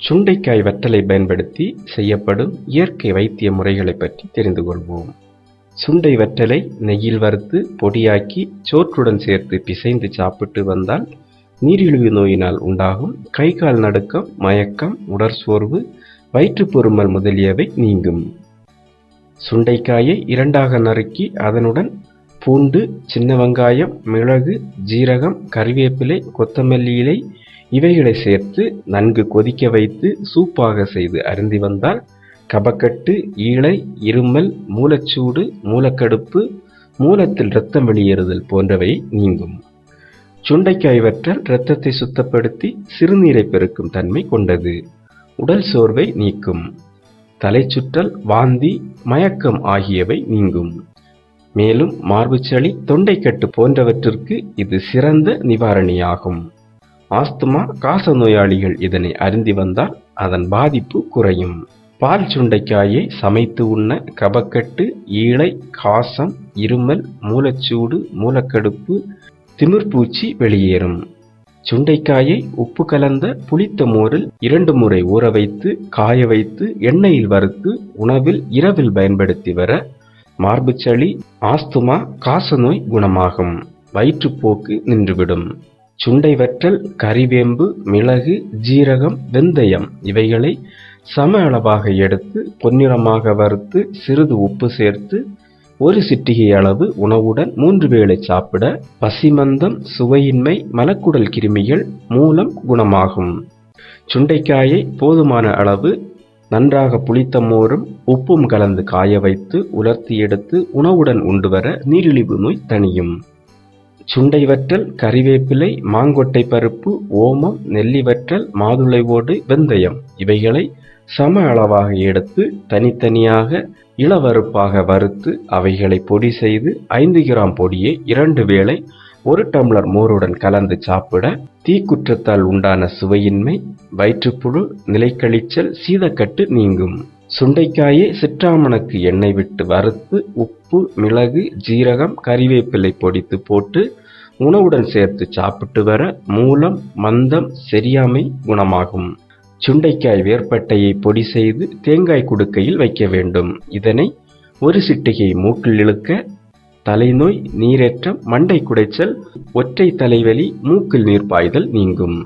சுண்டைக்காய் வற்றலை பயன்படுத்தி செய்யப்படும் இயற்கை வைத்திய முறைகளை பற்றி தெரிந்து கொள்வோம். சுண்டை வற்றலை நெய்யில் வறுத்து பொடியாக்கி சோற்றுடன் சேர்த்து பிசைந்து சாப்பிட்டு வந்தால் நீரிழிவு நோயினால் உண்டாகும் கை கால் நடுக்கம் மயக்கம் உடற்சோர்வு வயிற்றுப்பொருமல் முதலியவை நீங்கும். சுண்டைக்காயை இரண்டாக நறுக்கி அதனுடன் பூண்டு சின்ன வெங்காயம் மிளகு ஜீரகம் கறிவேப்பிலை கொத்தமல்லி இலை இவைகளை சேர்த்து நன்கு கொதிக்க வைத்து சூப்பாக செய்து அருந்தி வந்தால் கபக்கட்டு ஈழை இருமல் மூலச்சூடு மூலக்கடுப்பு மூலத்தில் இரத்தம் வெளியேறுதல் போன்றவை நீங்கும். சுண்டைக்காய் வற்றல் இரத்தத்தை சுத்தப்படுத்தி சிறுநீரை பெருக்கும் தன்மை கொண்டது. உடல் சோர்வை நீக்கும். தலைச்சுற்றல் வாந்தி மயக்கம் ஆகியவை நீங்கும். மேலும் மார்புச்சளி தொண்டைக்கட்டு போன்றவற்றிற்கு இது சிறந்த நிவாரணியாகும். ஆஸ்துமா காச நோயாளிகள் இதனை அருந்தி வந்தால் அதன் பாதிப்பு குறையும். பால் சுண்டைக்காயை சமைத்து உண்ண கபக்கட்டு ஈழை காசம் இருமல் மூலச்சூடு மூலக்கடுப்பு திமிர்பூச்சி வெளியேறும். சுண்டைக்காயை உப்பு கலந்த புளித்த மோரில் இரண்டு முறை ஊற வைத்து காய வைத்து எண்ணெயில் வறுத்து உணவில் இரவில் பயன்படுத்தி வர மார்புச்சளி ஆஸ்துமா காசநோய் குணமாகும். வயிற்றுப்போக்கு நின்றுவிடும். சுண்டை வற்றல் கறிவேம்பு மிளகு ஜீரகம் வெந்தயம் இவைகளை சம அளவாக எடுத்து பொன்னிறமாக வறுத்து சிறிது உப்பு சேர்த்து ஒரு சிட்டிகை அளவு உணவுடன் மூன்று வேளை சாப்பிட பசிமந்தம் சுவையின்மை மலக்குடல் கிருமிகள் மூலம் குணமாகும். சுண்டைக்காயை போதுமான அளவு நன்றாக புளித்த மோரும் உப்பும் கலந்து காய வைத்து உலர்த்தி எடுத்து உணவுடன் உண்டு வர நீரிழிவு நோய் தணியும். சுண்டை வற்றல் கறிவேப்பிலை மாங்கொட்டை பருப்பு ஓமம் நெல்லி வற்றல் மாதுளை ஓடு வெந்தயம். இவைகளை சம அளவாக எடுத்து தனித்தனியாக இளவறுப்பாக வறுத்து அவைகளை பொடி செய்து ஐந்து கிராம் பொடியை இரண்டு வேளை ஒரு டம்ளர் மோருடன் கலந்து சாப்பிட தீக்குற்றத்தால் உண்டான சுவையின்மை வயிற்றுப்புழு நிலைக்கழிச்சல் சீதக்கட்டு நீங்கும். சுண்டைக்காயை சிற்றாமணக்கு எண்ணெய் விட்டு வறுத்து உப்பு மிளகு ஜீரகம் கறிவேப்பிலை பொடித்து போட்டு உணவுடன் சேர்த்து சாப்பிட்டு வர மூலம் மந்தம் செரியாமை குணமாகும். சுண்டைக்காய் வேர்ப்பட்டையை பொடி செய்து தேங்காய் குடுக்கையில் வைக்க வேண்டும். இதனை ஒரு சிட்டிகை மூக்கில் இழுக்க தலைநோய் நீரேற்றம் மண்டை குடைச்சல் ஒற்றை தலைவலி மூக்கில் நீர் பாய்தல் நீங்கும்.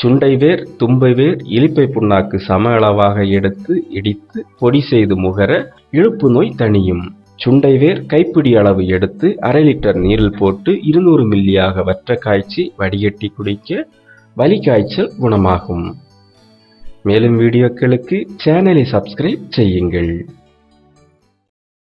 சுண்டை வேர் தும்பை வேர் இலிப்பை புண்ணாக்கு சம அளவாக எடுத்து இடித்து பொடி செய்து முகர இழுப்பு நோய் தணியும். சுண்டை வேர் கைப்பிடி அளவு எடுத்து அரை லிட்டர் நீரில் போட்டு இருநூறு மில்லியாக வற்ற காய்ச்சி வடிகட்டி குடிக்க வலி காய்ச்சல் குணமாகும். மேலும் வீடியோக்களுக்கு சேனலை சப்ஸ்கிரைப் செய்யுங்கள்.